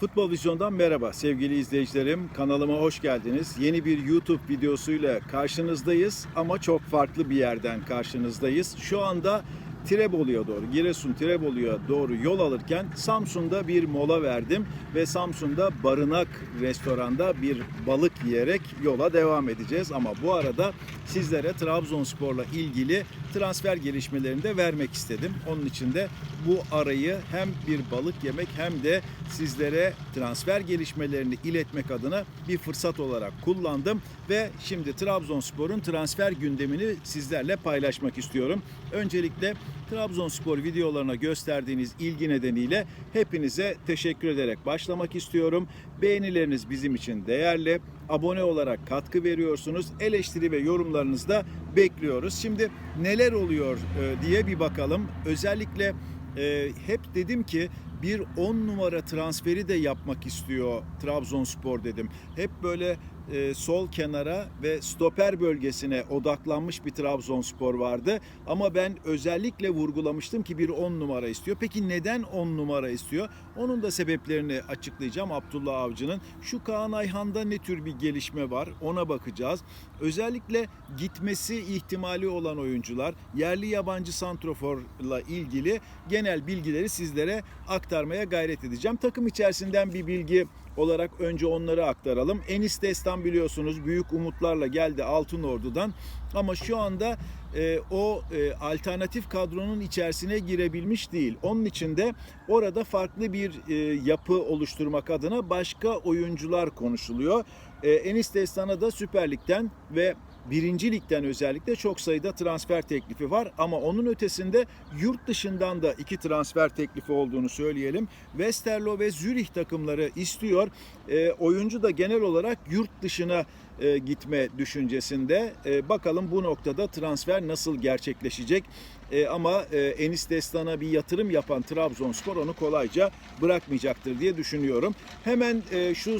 Futbol Vizyon'dan merhaba sevgili izleyicilerim. Kanalıma hoş geldiniz. Yeni bir YouTube videosuyla karşınızdayız ama çok farklı bir yerden karşınızdayız. Şu anda Tirebolu'ya doğru, Giresun Tirebolu'ya doğru yol alırken Samsun'da bir mola verdim ve Samsun'da Barınak restoranda bir balık yiyerek yola devam edeceğiz. Ama bu arada sizlere Trabzonspor'la ilgili transfer gelişmelerini de vermek istedim. Onun için de bu arayı hem bir balık yemek hem de sizlere transfer gelişmelerini iletmek adına bir fırsat olarak kullandım ve şimdi Trabzonspor'un transfer gündemini sizlerle paylaşmak istiyorum. Öncelikle Trabzonspor videolarına gösterdiğiniz ilgi nedeniyle hepinize teşekkür ederek başlamak istiyorum. Beğenileriniz bizim için değerli. Abone olarak katkı veriyorsunuz. Eleştiri ve yorumlarınızı da bekliyoruz. Şimdi neler oluyor e, diye bir bakalım. Özellikle e, hep dedim ki bir 10 numara transferi de yapmak istiyor Trabzonspor dedim. Hep böyle e, sol kenara ve stoper bölgesine odaklanmış bir Trabzonspor vardı. Ama ben özellikle vurgulamıştım ki bir 10 numara istiyor. Peki neden 10 numara istiyor? Onun da sebeplerini açıklayacağım Abdullah Avcı'nın. Şu Kaan Ayhan'da ne tür bir gelişme var ona bakacağız. Özellikle gitmesi ihtimali olan oyuncular, yerli yabancı santroforla ilgili genel bilgileri sizlere aktarmaya gayret edeceğim. Takım içerisinden bir bilgi olarak önce onları aktaralım. Enis Destan biliyorsunuz büyük umutlarla geldi Altın Ordu'dan ama şu anda e, o e, alternatif kadronun içerisine girebilmiş değil. Onun için de orada farklı bir e, yapı oluşturmak adına başka oyuncular konuşuluyor. E, Enis Destan'a da Süper Lig'den ve Birinci Lig'den özellikle çok sayıda transfer teklifi var ama onun ötesinde yurt dışından da iki transfer teklifi olduğunu söyleyelim. Westerlo ve Zürih takımları istiyor. E, oyuncu da genel olarak yurt dışına e, gitme düşüncesinde. E, bakalım bu noktada transfer nasıl gerçekleşecek? E, ama e, Enis Destan'a bir yatırım yapan Trabzonspor onu kolayca bırakmayacaktır diye düşünüyorum. Hemen e, şu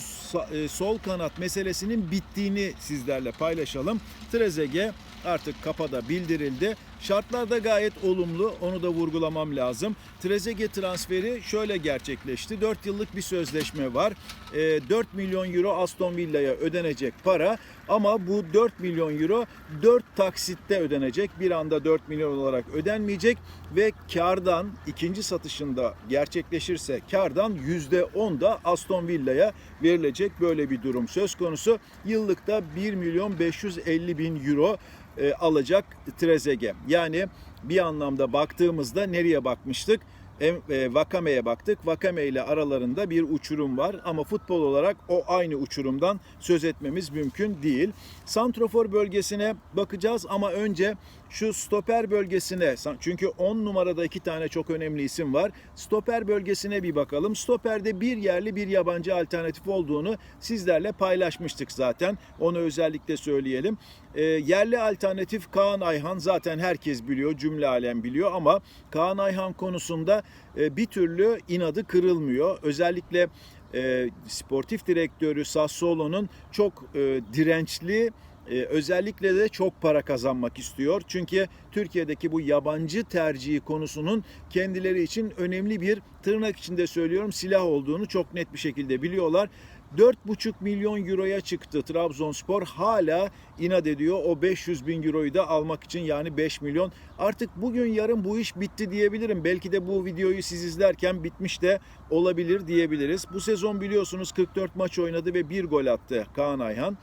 e, sol kanat meselesinin bittiğini sizlerle paylaşalım. Trezeguet artık kapada bildirildi. Şartlar da gayet olumlu. Onu da vurgulamam lazım. Trezeguet transferi şöyle gerçekleşti. 4 yıllık bir sözleşme var. E, 4 milyon euro Aston Villa'ya ödenecek para. Ama bu 4 milyon euro 4 taksitte ödenecek. Bir anda 4 milyon olarak ödenmeyecek ve kardan ikinci satışında gerçekleşirse kardan %10 da Aston Villa'ya verilecek böyle bir durum söz konusu. Yıllıkta 1 milyon 550 bin euro e, alacak Trezeguet. Yani bir anlamda baktığımızda nereye bakmıştık? E, Vakame'ye baktık. Vakame ile aralarında bir uçurum var ama futbol olarak o aynı uçurumdan söz etmemiz mümkün değil. Santrofor bölgesine bakacağız ama önce şu stoper bölgesine çünkü 10 numarada iki tane çok önemli isim var. Stoper bölgesine bir bakalım. Stoperde bir yerli bir yabancı alternatif olduğunu sizlerle paylaşmıştık zaten. Onu özellikle söyleyelim. E, yerli alternatif Kaan Ayhan zaten herkes biliyor, cümle alem biliyor ama Kaan Ayhan konusunda e, bir türlü inadı kırılmıyor. Özellikle e, sportif direktörü Sassuolo'nun çok e, dirençli ee, özellikle de çok para kazanmak istiyor. Çünkü Türkiye'deki bu yabancı tercihi konusunun kendileri için önemli bir tırnak içinde söylüyorum silah olduğunu çok net bir şekilde biliyorlar. 4,5 milyon euroya çıktı Trabzonspor hala inat ediyor o 500 bin euroyu da almak için yani 5 milyon. Artık bugün yarın bu iş bitti diyebilirim. Belki de bu videoyu siz izlerken bitmiş de olabilir diyebiliriz. Bu sezon biliyorsunuz 44 maç oynadı ve bir gol attı Kaan Ayhan.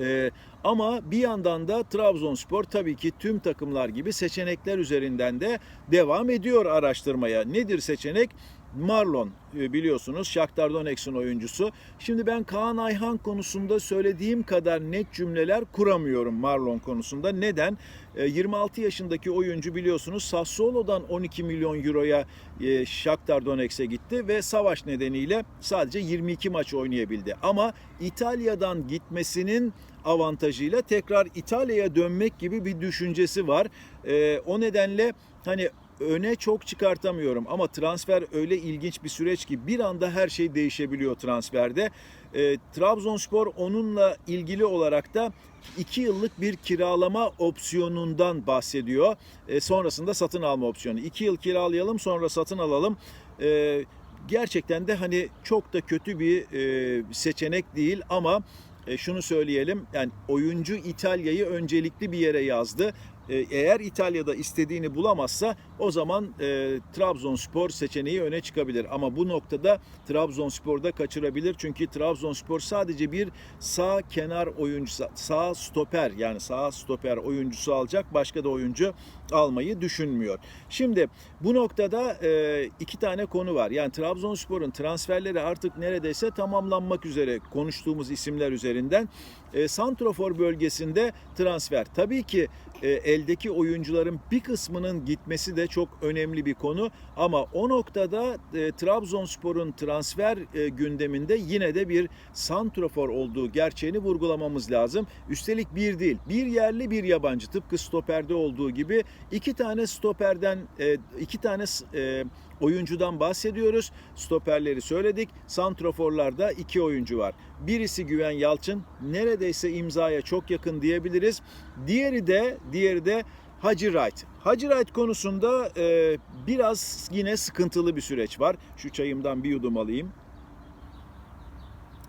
Ee, ama bir yandan da Trabzonspor tabii ki tüm takımlar gibi seçenekler üzerinden de devam ediyor araştırmaya. Nedir seçenek? Marlon e, biliyorsunuz Shakhtar Donetsk'in oyuncusu. Şimdi ben Kaan Ayhan konusunda söylediğim kadar net cümleler kuramıyorum Marlon konusunda. Neden? E, 26 yaşındaki oyuncu biliyorsunuz Sassuolo'dan 12 milyon euroya e, Shakhtar Donetsk'e gitti ve savaş nedeniyle sadece 22 maç oynayabildi. Ama İtalya'dan gitmesinin avantajıyla tekrar İtalya'ya dönmek gibi bir düşüncesi var. E, o nedenle hani öne çok çıkartamıyorum ama transfer öyle ilginç bir süreç ki bir anda her şey değişebiliyor transferde. E, Trabzonspor onunla ilgili olarak da 2 yıllık bir kiralama opsiyonundan bahsediyor. E, sonrasında satın alma opsiyonu. 2 yıl kiralayalım sonra satın alalım. E, gerçekten de hani çok da kötü bir e, seçenek değil ama e, şunu söyleyelim yani oyuncu İtalya'yı öncelikli bir yere yazdı. E, eğer İtalya'da istediğini bulamazsa o zaman e, Trabzonspor seçeneği öne çıkabilir. Ama bu noktada Trabzonspor'da kaçırabilir. Çünkü Trabzonspor sadece bir sağ kenar oyuncusu, sağ stoper yani sağ stoper oyuncusu alacak. Başka da oyuncu almayı düşünmüyor. Şimdi bu noktada e, iki tane konu var. Yani Trabzonspor'un transferleri artık neredeyse tamamlanmak üzere konuştuğumuz isimler üzerinden. E, Santrofor bölgesinde transfer. Tabii ki e, eldeki oyuncuların bir kısmının gitmesi de çok önemli bir konu. Ama o noktada e, Trabzonspor'un transfer e, gündeminde yine de bir santrofor olduğu gerçeğini vurgulamamız lazım. Üstelik bir değil, bir yerli bir yabancı tıpkı stoperde olduğu gibi iki tane stoperden, e, iki tane e, oyuncudan bahsediyoruz. Stoperleri söyledik. Santroforlarda iki oyuncu var. Birisi Güven Yalçın. Neredeyse imzaya çok yakın diyebiliriz. Diğeri de diğeri de Hacı Wright. Hacı Wright konusunda e, biraz yine sıkıntılı bir süreç var. Şu çayımdan bir yudum alayım.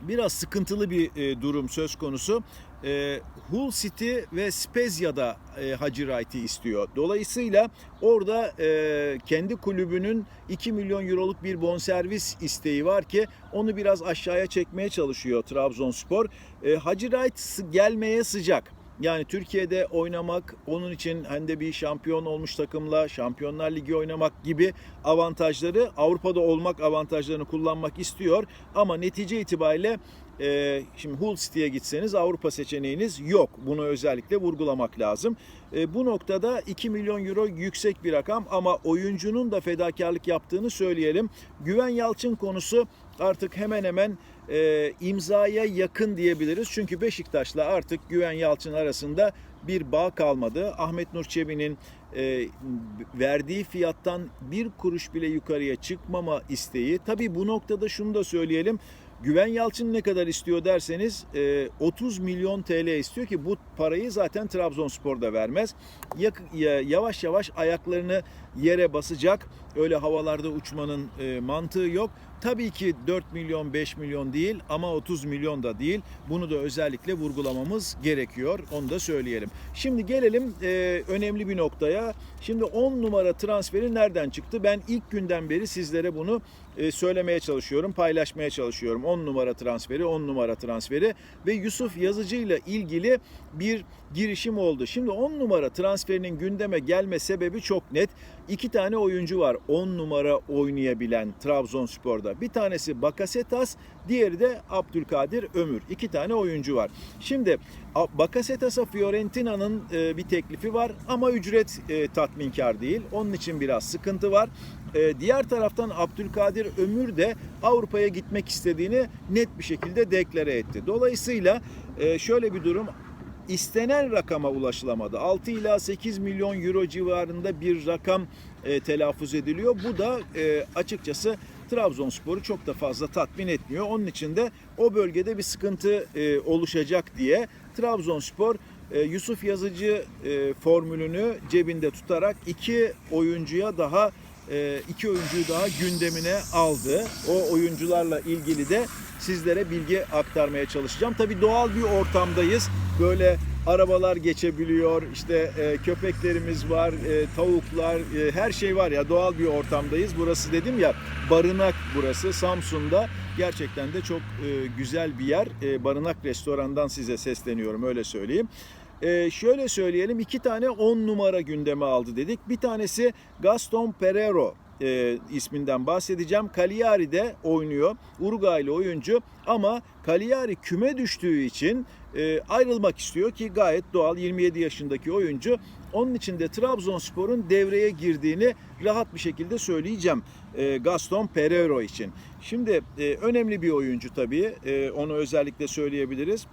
Biraz sıkıntılı bir e, durum söz konusu. E, Hull City ve Spezia'da e, Hacı Wright'i istiyor. Dolayısıyla orada e, kendi kulübünün 2 milyon euroluk bir bonservis isteği var ki onu biraz aşağıya çekmeye çalışıyor Trabzonspor. E, Hacı Wright gelmeye sıcak. Yani Türkiye'de oynamak, onun için hem de bir şampiyon olmuş takımla Şampiyonlar Ligi oynamak gibi avantajları, Avrupa'da olmak avantajlarını kullanmak istiyor. Ama netice itibariyle e, şimdi Hull City'ye gitseniz Avrupa seçeneğiniz yok. Bunu özellikle vurgulamak lazım. E, bu noktada 2 milyon euro yüksek bir rakam ama oyuncunun da fedakarlık yaptığını söyleyelim. Güven Yalçın konusu artık hemen hemen e, imzaya yakın diyebiliriz. Çünkü Beşiktaş'la artık Güven Yalçın arasında bir bağ kalmadı. Ahmet Nur Çebi'nin e, verdiği fiyattan bir kuruş bile yukarıya çıkmama isteği. Tabii bu noktada şunu da söyleyelim. Güven Yalçın ne kadar istiyor derseniz e, 30 milyon TL istiyor ki bu parayı zaten Trabzonspor'da vermez. Yak, yavaş yavaş ayaklarını yere basacak. Öyle havalarda uçmanın e, mantığı yok. Tabii ki 4 milyon 5 milyon değil ama 30 milyon da değil. Bunu da özellikle vurgulamamız gerekiyor. Onu da söyleyelim. Şimdi gelelim e, önemli bir noktaya. Şimdi 10 numara transferi nereden çıktı? Ben ilk günden beri sizlere bunu söylemeye çalışıyorum, paylaşmaya çalışıyorum. 10 numara transferi, 10 numara transferi ve Yusuf Yazıcı ile ilgili bir girişim oldu. Şimdi 10 numara transferinin gündeme gelme sebebi çok net. İki tane oyuncu var 10 numara oynayabilen Trabzonspor'da. Bir tanesi Bakasetas, diğeri de Abdülkadir Ömür. İki tane oyuncu var. Şimdi Bakasetas'a Fiorentina'nın e, bir teklifi var ama ücret e, tatminkar değil. Onun için biraz sıkıntı var. E, diğer taraftan Abdülkadir Ömür de Avrupa'ya gitmek istediğini net bir şekilde deklare etti. Dolayısıyla şöyle bir durum istenen rakama ulaşılamadı. 6 ila 8 milyon euro civarında bir rakam e, telaffuz ediliyor. Bu da e, açıkçası Trabzonspor'u çok da fazla tatmin etmiyor. Onun için de o bölgede bir sıkıntı e, oluşacak diye Trabzonspor e, Yusuf Yazıcı e, formülünü cebinde tutarak iki oyuncuya daha e, iki oyuncuyu daha gündemine aldı. O oyuncularla ilgili de sizlere bilgi aktarmaya çalışacağım. Tabii doğal bir ortamdayız. Böyle arabalar geçebiliyor, işte e, köpeklerimiz var, e, tavuklar, e, her şey var ya doğal bir ortamdayız. Burası dedim ya barınak burası Samsun'da. Gerçekten de çok e, güzel bir yer. E, barınak restorandan size sesleniyorum öyle söyleyeyim. Ee, şöyle söyleyelim iki tane 10 numara gündeme aldı dedik. Bir tanesi Gaston Pereiro e, isminden bahsedeceğim. Cagliari'de oynuyor. Uruguaylı oyuncu ama Cagliari küme düştüğü için e, ayrılmak istiyor ki gayet doğal 27 yaşındaki oyuncu. Onun için de Trabzonspor'un devreye girdiğini rahat bir şekilde söyleyeceğim e, Gaston Pereiro için. Şimdi e, önemli bir oyuncu tabii. E, onu özellikle söyleyebiliriz.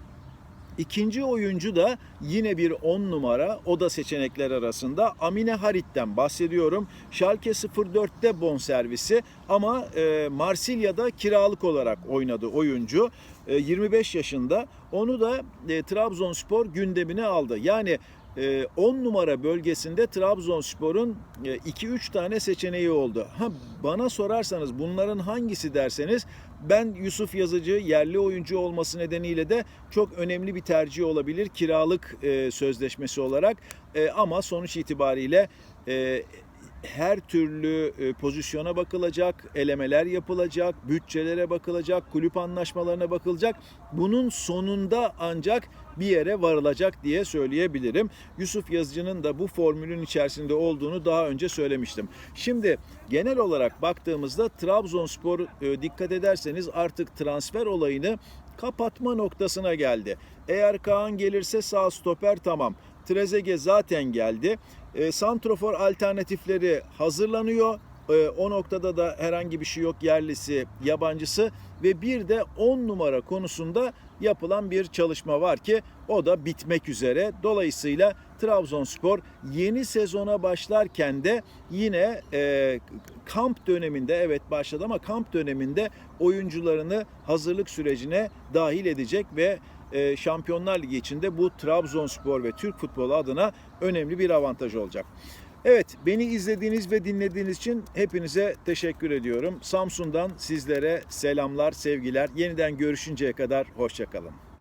İkinci oyuncu da yine bir 10 numara. O da seçenekler arasında. Amine Harit'ten bahsediyorum. Schalke 04'te bonservisi ama e, Marsilya'da kiralık olarak oynadı oyuncu. E, 25 yaşında. Onu da e, Trabzonspor gündemine aldı. Yani 10 numara bölgesinde Trabzonspor'un 2-3 tane seçeneği oldu. Ha bana sorarsanız bunların hangisi derseniz ben Yusuf Yazıcı yerli oyuncu olması nedeniyle de çok önemli bir tercih olabilir kiralık e, sözleşmesi olarak. E, ama sonuç itibariyle e, her türlü e, pozisyona bakılacak, elemeler yapılacak, bütçelere bakılacak, kulüp anlaşmalarına bakılacak. Bunun sonunda ancak bir yere varılacak diye söyleyebilirim. Yusuf Yazıcı'nın da bu formülün içerisinde olduğunu daha önce söylemiştim. Şimdi genel olarak baktığımızda Trabzonspor e, dikkat ederseniz artık transfer olayını kapatma noktasına geldi. Eğer Kaan gelirse sağ stoper tamam. Trezege zaten geldi. E, Santrofor alternatifleri hazırlanıyor. E, o noktada da herhangi bir şey yok yerlisi, yabancısı ve bir de 10 numara konusunda yapılan bir çalışma var ki o da bitmek üzere. Dolayısıyla Trabzonspor yeni sezona başlarken de yine e, kamp döneminde evet başladı ama kamp döneminde oyuncularını hazırlık sürecine dahil edecek ve e, Şampiyonlar Ligi içinde bu Trabzonspor ve Türk futbolu adına önemli bir avantaj olacak. Evet, beni izlediğiniz ve dinlediğiniz için hepinize teşekkür ediyorum. Samsun'dan sizlere selamlar, sevgiler. Yeniden görüşünceye kadar hoşçakalın.